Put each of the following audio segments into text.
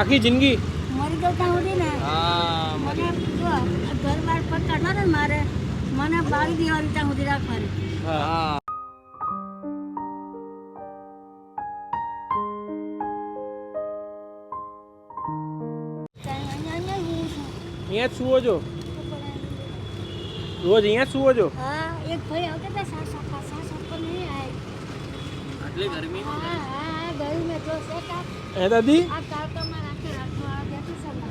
આખી જિંદગી? મરી તો ત્યાં સુધી ને હા મને જો ઘર બાર પર કાઢવાનો ને મારે મને બાળી દેવાની ત્યાં સુધી રાખવાની. હા. અહીંયા જ સુવો છો? રોજ અહીંયા જ સુવો છો? હા એક ભાઈ આવતા હતા સાસ આપવા સાસ આપવા નહીં આય. આટલી ગરમી હા હા હા તો જો છે કા હે દાદી? આ કાળકામાં રાખે રાખવા બેઠી છે ને.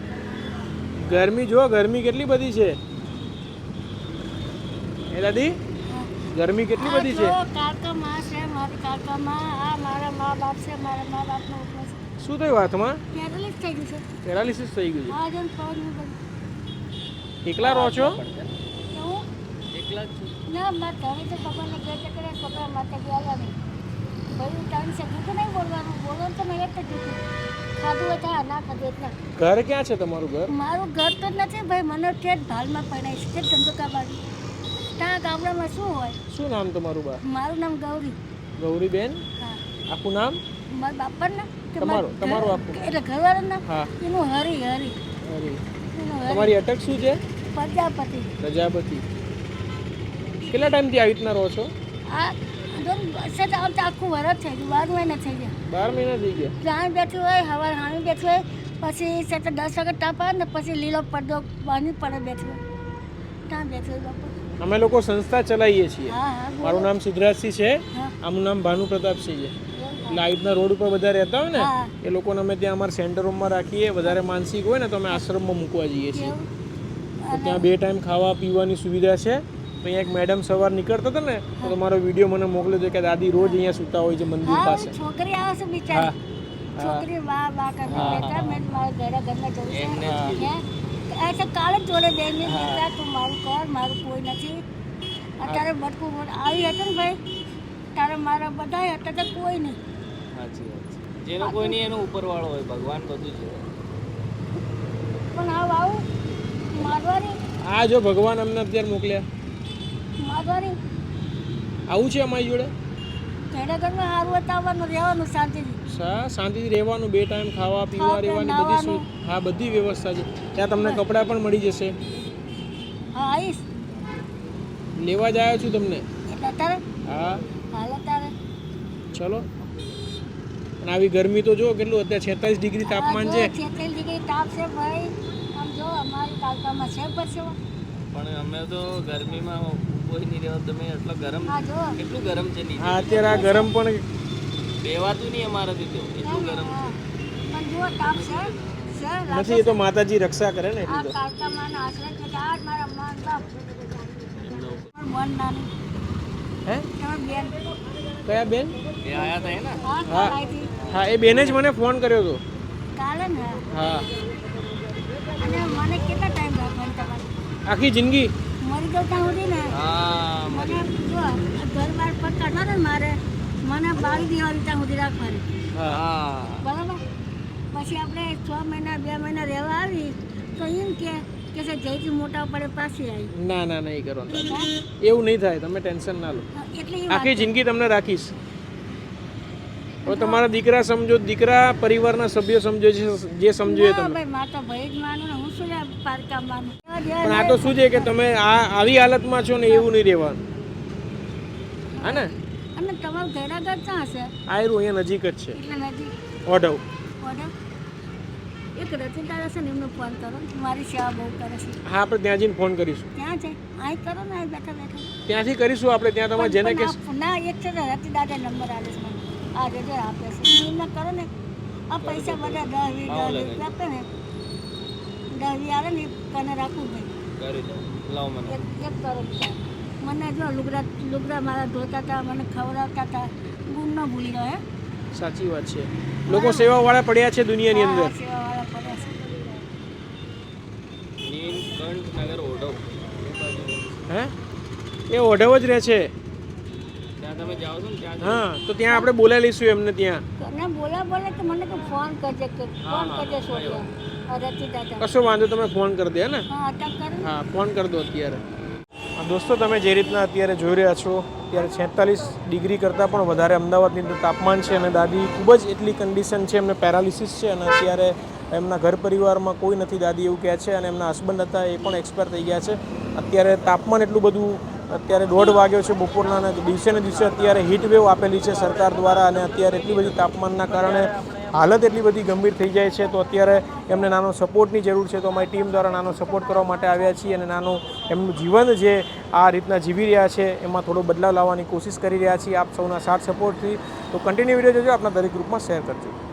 ગરમી જો ગરમી કેટલી બધી છે. એ દાદી? ગરમી કેટલી બધી છે. જો કાળકામાં છે મારી કાળકામાં આ મારા મા બાપ છે મારા મા બાપનો છે શું થયું હાથમાં? પેરાલિસ થઈ ગયું છે. પેરાલિસિસ થઈ ગયું આ જન પગ છે એકલા રહો છો? એકલા જ છું. ના મારા ઘરે તો પપ્પાને ઘેર કરે છોકરા માટે ગયા નહીં. ભાઈ ટાઈમ શકું તો નહીં બોલવાનું. બોલો તો મેં જ જૂઠું ખાધું હોય ના ખાધું એટલે. ઘર ક્યાં છે તમારું ઘર? મારું ઘર તો જ નથી ભાઈ મને ઠેઠ ભાલમાં પડાય છે ઠેઠ ધંધુકા બાજુ ત્યાં ગામડામાં શું હોય? શું નામ તમારું બા? મારું નામ ગૌરી. ગૌરીબેન? હા. આખું નામ? મારા બાપાનું નામ તમારું- તમારું આપું આખું. એટલે ઘરવાળાનું નામ? હા. એનું હરી હરી. હરી. તમારી અટક શું છે? પ્રજાપતિ. પ્રજાપતિ. કેટલા ટાઈમથી આવી રીતના રહો છો? આ છે તો આમ તો આખું વરસ થઈ ગયું બાર મહિના થઈ ગયા. બાર મહિના થઈ ગયા? ત્યાં બેઠું હોય હવા હામી બેઠું હોય પછી છે દસ વાગે તાપ આવે ને પછી લીલો પડદો બાંધી પડે બેઠું ત્યાં બેઠું હોય અમે લોકો સંસ્થા ચલાવીએ છીએ. મારું નામ સિદ્ધરાજસિંહ છે. આમનું નામ ભાનુ પ્રતાપસિંહ છે લાઈટના રોડ ઉપર બધા રહેતા હોય ને એ લોકોને અમે ત્યાં અમારા સેન્ટર રૂમમાં રાખીએ. વધારે માનસિક હોય ને તો અમે આશ્રમમાં મૂકવા જઈએ છીએ. ત્યાં બે ટાઈમ ખાવા પીવાની સુવિધા છે. તો અહીંયા એક મેડમ સવાર નીકળતા હતા ને તો તમારો વીડિયો મને મોકલ્યો હતો કે દાદી રોજ અહીંયા સૂતા હોય છે મંદિર પાસે. છોકરી આવે છે બિચારી. છોકરી બા બા કરીને બેટા મેં મારા ઘરે ઘરમાં જવું છે. જ તો કાલે જોડે બેન બેટા તું મારું કર મારું કોઈ નથી. અત્યારે બટકું બોટ આવી હતો ને ભાઈ તારે મારા બધા હતા તો કોઈ નહીં. સાચી વાત છે. જેનો કોઈ નહીં એનો ઉપરવાળો હોય ભગવાન બધું છે પણ આવ આવું મારવાની આ જો ભગવાન અમને અત્યારે મોકલ્યા. મારવારી આવું છે અમારી જોડે? ઘરે ઘરમાં સારું આવવાનું રહેવાનું શાંતિથી. સા શાંતિથી રહેવાનું બે ટાઈમ ખાવા પીવા રહેવાની બધી સુ- હા બધી વ્યવસ્થા છે. ત્યાં તમને કપડાં પણ મળી જશે. હા આવીશ. લેવા જ આવ્યો છું તમને. હા. હાલ અત્યારે. ચલો. અને આવી ગરમી તો જો કેટલું અત્યારે છેતાલીસ ડિગ્રી તાપમાન છે. છેતેલ ડિગ્રી તાપ છે ભાઈ. આમ જો અમારી કાલકામાં છે પછી પણ અમે તો ગરમીમાં કોઈ નહીં રહેવા તમે એટલો ગરમ હા જો કેટલું ગરમ છે નીચે હા અત્યારે આ ગરમ પણ બેવાતું નહીં અમારાથી તો એટલું ગરમ છે. છે નથી એ તો માતાજી રક્ષા કરે ને તો. નાનું. હે? કયા બેન? એ આયા હતા ને? હા હા. એ બેને જ મને ફોન કર્યો હતો. કાલે ને? હા. અને મને કેટલા ટાઈમ લાગવાનો તમારે આખી જિંદગી. મરી જતા સુધી ને મને જો ઘર બાર ને મારે મને બાળી દેવાની ત્યાં સુધી રાખવાની. બરાબર? પછી આપણે છ મહિના બે મહિના રહેવા આવી તો એમ કે કે છે જયથી મોટા પડે પાછી આવી. ના ના નહીં કરો હા? એવું નહીં થાય તમે ટેન્શન ના લો. એટલે આખી જિંદગી તમને રાખીશ. હવે તમારા દીકરા સમજો દીકરા પરિવારના સભ્યો સમજો છે જે સમજો એ તમે પણ આ તો શું છે કે તમે આ આવી હાલતમાં છો ને એવું નહીં રહેવાનું. હા ને? અને તમારું ઘર ક્યાં હશે? આયરું અહીંયા નજીક જ છે. નજીક? એક રચિતા હશે ને એમને ફોન કરો. મારી સેવા બહુ કરે છે. હા આપણે ત્યાં જઈને ફોન કરીશું. ક્યાં છે? અહીં કરો ને બેઠા બેઠા. ત્યાંથી કરીશું આપણે ત્યાં તમારે જેને કે ના એક છે દાદા નંબર આવે છે આ રેજો આપે છે. એમને કરો ને આ પૈસા બધા દસ વીસ દસ વીસ આપે ને. દસ વીસ આવે ને કને રાખું ભાઈ એક એક કરો વિચાર. મને જો લુગડા લુગડા મારા ધોતા હતા મને ખવડાવતા હતા. ગુમ ન ભૂલી ગયો સાચી વાત છે. લોકો સેવાવાળા પડ્યા છે દુનિયાની અંદર. સેવા સેવાવાળા પડ્યા છે. નીલકંઠ નગર ઓઢવ. હે? એ ઓઢવ જ રહે છે ત્યાં તમે જાઓ છો ને ત્યાં હા તો ત્યાં આપણે બોલાવી લઈશું એમને ત્યાં. ના બોલા બોલે તો મને તો ફોન કરજે કે ફોન કરજે સોડિયા કશો વાંધો તમે ફોન કરી દે ને? હા અટક કરે હા ફોન કરી દો અત્યારે. દોસ્તો તમે જે રીતના અત્યારે જોઈ રહ્યા છો અત્યારે છેતાલીસ ડિગ્રી કરતાં પણ વધારે અમદાવાદની અંદર તાપમાન છે અને દાદી ખૂબ જ એટલી કન્ડિશન છે એમને પેરાલિસિસ છે અને અત્યારે એમના ઘર પરિવારમાં કોઈ નથી દાદી એવું કહે છે અને એમના હસબન્ડ હતા એ પણ એક્સપાયર થઈ ગયા છે. અત્યારે તાપમાન એટલું બધું અત્યારે દોઢ વાગ્યો છે બપોરના અને દિવસે ને દિવસે અત્યારે હીટવેવ આપેલી છે સરકાર દ્વારા અને અત્યારે એટલી બધી તાપમાનના કારણે હાલત એટલી બધી ગંભીર થઈ જાય છે. તો અત્યારે એમને નાનો સપોર્ટની જરૂર છે. તો અમારી ટીમ દ્વારા નાનો સપોર્ટ કરવા માટે આવ્યા છીએ અને નાનું એમનું જીવન જે આ રીતના જીવી રહ્યા છે, એમાં થોડો બદલાવ લાવવાની કોશિશ કરી રહ્યા છીએ. આપ સૌના સાથ સપોર્ટથી તો કન્ટિન્યુ વીડિયો જોજો. આપણા દરેક ગ્રુપમાં શેર કરજો.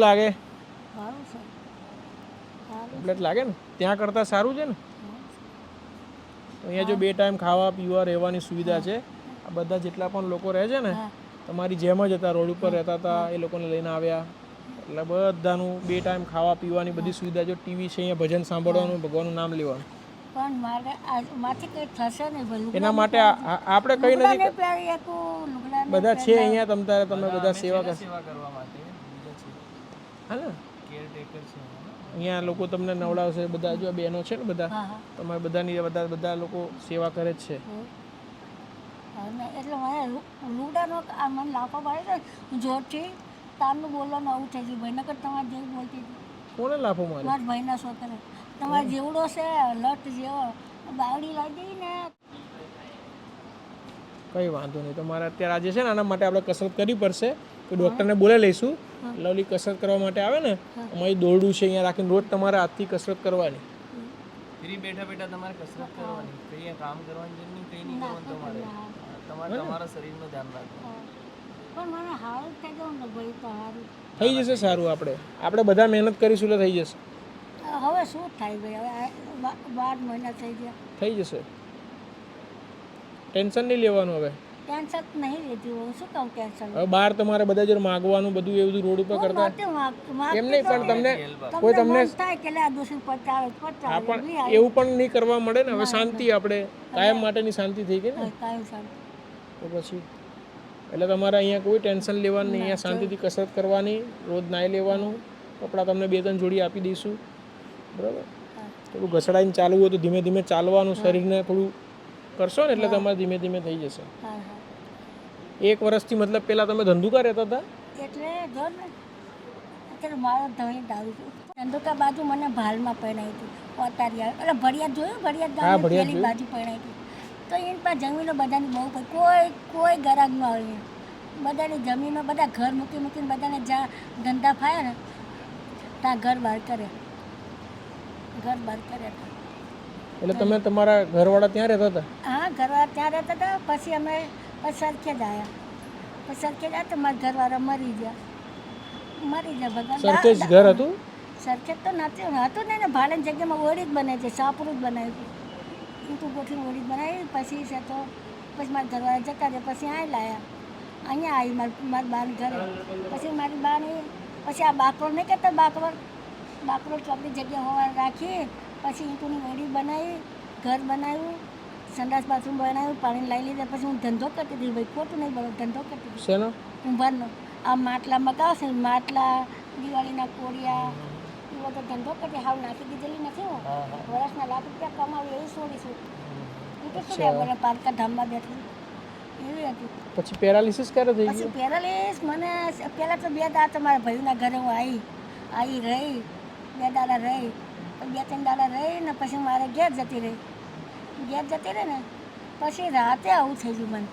એવું લાગે ટેબ્લેટ લાગે ને? ત્યાં કરતાં સારું છે ને? અહીંયા જો બે ટાઈમ ખાવા પીવા રહેવાની સુવિધા છે. આ બધા જેટલા પણ લોકો રહે છે ને તમારી જેમ જ હતા રોડ ઉપર રહેતા હતા એ લોકોને લઈને આવ્યા. એટલે બધાનું બે ટાઈમ ખાવા પીવાની બધી સુવિધા જો ટીવી છે અહીંયા ભજન સાંભળવાનું ભગવાનનું નામ લેવાનું. પણ મારે આજ કંઈ થશે નહીં એના માટે આપણે કઈ નથી બધા છે અહીંયા તમ તારે તમે બધા સેવા સેવા કરવા માટે. હા ને કેરટેકર છે અહીંયા લોકો તમને નવડાવશે બધા જો બહેનો છે ને બધા હા હા. તમારે બધાની બધા બધા લોકો સેવા કરે જ છે. એટલે મને લૂડાનો આ મને લાફો પાડે છે ને જોરથી તારનું બોલવાનું આવું થઈ ગયું. ભાઈ નકર તમારે જેવું બોલતી કોને લાફો મારે મારા ભાઈના છોકરે. તમારે જેવડો છે લટ જેવો. બાવડી લાગી ને. કઈ વાંધો નહીં. તમારે અત્યારે આજે છે ને આના માટે આપણે કસરત કરવી પડશે. કોઈ ડૉક્ટરને બોલાવી લઈશું. લવલી કસરત કરવા માટે આવે ને અમારી દોરડું છે અહીંયા રાખીને રોજ તમારે હાથથી કસરત કરવાની. ફ્રી બેઠા બેઠા તમારે કસરત કરવાની. કઈ કામ કરવાની જરૂર નહીં કઈ નહીં કરવાનું તમારે. તમારે તમારા શરીરનું ધ્યાન રાખવાનું. તો થઈ જશે સારું આપણે. આપણે બધા મહેનત કરીશું એટલે થઈ જશે. હવે શું થાય ભાઈ? હવે બાર મહિના થઈ ગયા. થઈ જશે. ટેન્શન નહીં લેવાનું હવે. ટેન્શન નહીં લેતી હું શું કહું કેન્સલ હવે બહાર તમારે બધા જ માગવાનું બધું એ બધું રોડ ઉપર કરતા. એમ નહીં પણ તમને કોઈ તમને થાય કે લે આ દોષી પચાવે પણ એવું પણ નહીં કરવા મળે ને હવે શાંતિ આપણે કાયમ માટેની શાંતિ થઈ ગઈ ને. કાયમ શાંતિ. તો પછી એટલે તમારે અહીંયા કોઈ ટેન્શન લેવાનું નહીં અહીંયા શાંતિથી કસરત કરવાની રોજ નાહી લેવાનું. કપડાં તમને બે ત્રણ જોડી આપી દઈશું. બરાબર? થોડું ઘસડાઈને ચાલવું હોય તો ધીમે ધીમે ચાલવાનું શરીરને થોડું કરશો ને એટલે તમારે ધીમે ધીમે થઈ જશે. એક વર્ષથી મતલબ પેલા તમે ધંધુકા રહેતા હતા? એટલે ઘર અત્યારે મારો ધણી દારૂ ચંદુકા બાજુ મને ભાલમાં પહેરાઈ હતી. ઓતારિયા એટલે ભડિયા જોયું? ભડિયા ગામ પેલી બાજુ પહેરાઈ હતી. તો એની પાસે જમીનો બધાની બહુ કોઈ કોઈ ગરાગ ન આવી બધાની જમીનો બધા ઘર મૂકી મૂકીને બધાને જ્યાં ધંધા ફાયા ને ત્યાં ઘર બહાર કરે. ઘર બહાર કરે. એટલે તમે તમારા ઘરવાળા ત્યાં રહેતા હતા? હા ઘરવાળા ત્યાં રહેતા હતા. પછી અમે પછી સરખેજ આવ્યા પછી સરખેજ આવ્યા તો મારા ઘરવાળા મરી ગયા. મરી ગયા ભગવાન. સરખેજ ઘર હતું? સરખેજ તો નથી. હતું ને ભાડે જગ્યામાં ઓળી જ બનાવી છે સાપરું જ બનાવ્યું હતું. ઈંટું ગોઠવીને ઓળી જ બનાવી પછી છે તો પછી મારા ઘરવાળા જતા રહ્યા પછી અહીં લાયા. અહીંયા આવી મારી મારી બાની ઘરે. પછી મારી બાની પછી આ બાકરો નહીં કહેતા બાકરોડ બાકરો ચોપડી જગ્યા હોવા રાખી પછી ઈંટુની ઓળી બનાવી ઘર બનાવ્યું. સંડાસ બાથરૂમ બનાવ્યું પાણી લાવી લીધા પછી હું ધંધો કરતી હતી. ભાઈ ખોટું નહીં બોલો ધંધો કરતી હતી. શેનો? કુંભારનો આ માટલા મગાવશે માટલા દિવાળીના કોડિયા એ બધો ધંધો કરતી. હાવ નાખી દીધેલી નથી હું. હા હા. વર્ષના લાખ રૂપિયા કમાવી એવું છોડીશું એ તો શું બોલે પારકા ધામમાં બેઠી? એવી હતી. પછી પેરાલિસિસ ક્યારે થઈ પછી પેરાલીસ મને પહેલાં તો બે દાડા તો મારા ભાઈના ઘરે હું આવી આવી રહી. બે દાડા રહી. બે ત્રણ દાડા રહી ને પછી મારે ઘેર જતી રહી. ઘેર જતી રહે ને પછી રાતે આવું થઈ ગયું મને.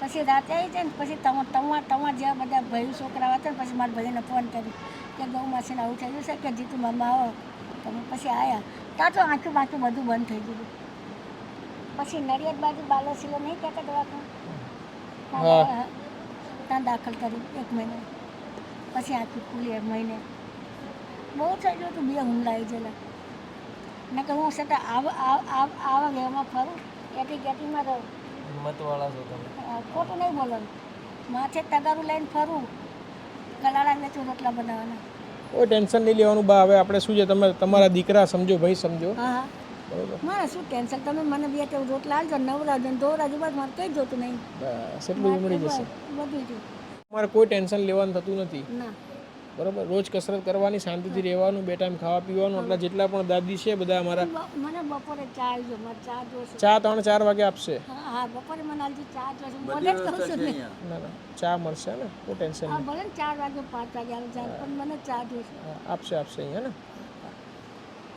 પછી રાતે આવી જાય ને પછી તમા તમા તમારા જેવા બધા ભાઈ છોકરા હતા ને પછી મારા ભાઈને ફોન કરી કે ગૌ માસીને આવું થઈ ગયું છે કે જીતું મામા આવો. તમે પછી આવ્યા ત્યાં તો આંખું બાંખું બધું બંધ થઈ ગયું. પછી નડિયાદ બાજુ બાલોસીલો નહીં કહેતા દવાખાના? હા. ત્યાં દાખલ કરી એક મહિને. પછી આખી ખુલી એક મહિને. બહુ થઈ ગયું હતું બે હુમલા આવી ગયેલા. ને કે હું છતાં આવા આવ- વ્યવમાં ફરું? એટી કેટીમાં રહું? હિંમતવાળા છો તમે. ખોટું નહીં બોલો માથે તગારું લઈને ફરું. કલાડા વેચું રોટલા બનાવવાના. કોઈ ટેન્શન નહીં લેવાનું. બા હવે આપણે શું છે? તમે તમારા દીકરા સમજો ભાઈ સમજો. હા હા. બરોબર. મારે શું ટેન્શન? તમે મને બે ટેવ રોટલા આલજો નવરાજો દોરાજો બસ મારે કંઈ જોતું નહીં. બસ એટલું મળી જશે. બધું જ. મારે કોઈ ટેન્શન લેવાનું થતું નથી. ના. બરોબર? રોજ કસરત કરવાની શાંતિથી રહેવાનું બે ટાઈમ ખાવા પીવાનું એટલા જેટલા પણ દાદી છે બધા અમારા. મને બપોરે ચા ચા જોશે. ચા ત્રણ ચાર વાગે આપશે. હા હા બપોરે મને ચા જોશે. બોલે જ કહું છું ના. ના ચા મળશે ને? કોઈ ટેન્શન નહીં. ભલે ચાર વાગે પાંચ વાગે આવે ચા પણ મને ચા જોશે. આપશે આપશે અહીંયા ને?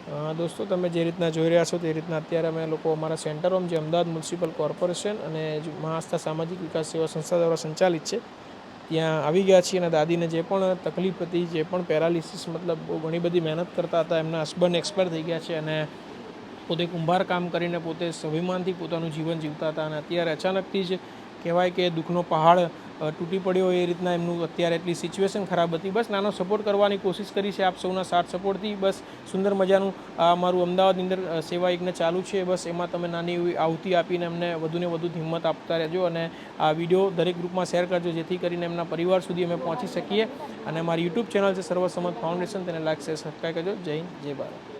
હા દોસ્તો તમે જે રીતના જોઈ રહ્યા છો તે રીતના અત્યારે અમે લોકો અમારા સેન્ટરોમ જે અમદાવાદ મ્યુનિસિપલ કોર્પોરેશન અને મહાસ્થા સામાજિક વિકાસ સેવા સંસ્થા દ્વારા સંચાલિત છે ત્યાં આવી ગયા છીએ અને દાદીને જે પણ તકલીફ હતી, જે પણ પેરાલિસિસ મતલબ ઘણી બધી મહેનત કરતા હતા, એમના હસબન્ડ એક્સપાયર થઈ ગયા છે અને પોતે કુંભાર કામ કરીને પોતે સ્વાભિમાનથી પોતાનું જીવન જીવતા હતા અને અત્યારે અચાનકથી જ કહેવાય કે દુઃખનો પહાડ તૂટી પડ્યો એ રીતના એમનું અત્યારે એટલી સિચ્યુએશન ખરાબ હતી. બસ નાનો સપોર્ટ કરવાની કોશિશ કરી છે આપ સૌના સાથ સપોર્ટથી. બસ સુંદર મજાનું આ અમારું અમદાવાદની અંદર સેવા યજ્ઞ ચાલુ છે. બસ એમાં તમે નાની એવી આવતી આપીને એમને વધુને વધુ હિંમત આપતા રહેજો અને આ વીડિયો દરેક ગ્રુપમાં શેર કરજો, જેથી કરીને એમના પરિવાર સુધી અમે પહોંચી શકીએ. અને મારી યુટ્યુબ ચેનલ છે સર્વસંમત ફાઉન્ડેશન, તેને લાઈક, શેર, સબસ્ક્રાઈબ કરજો. જય હિન્દ, જય ભારત.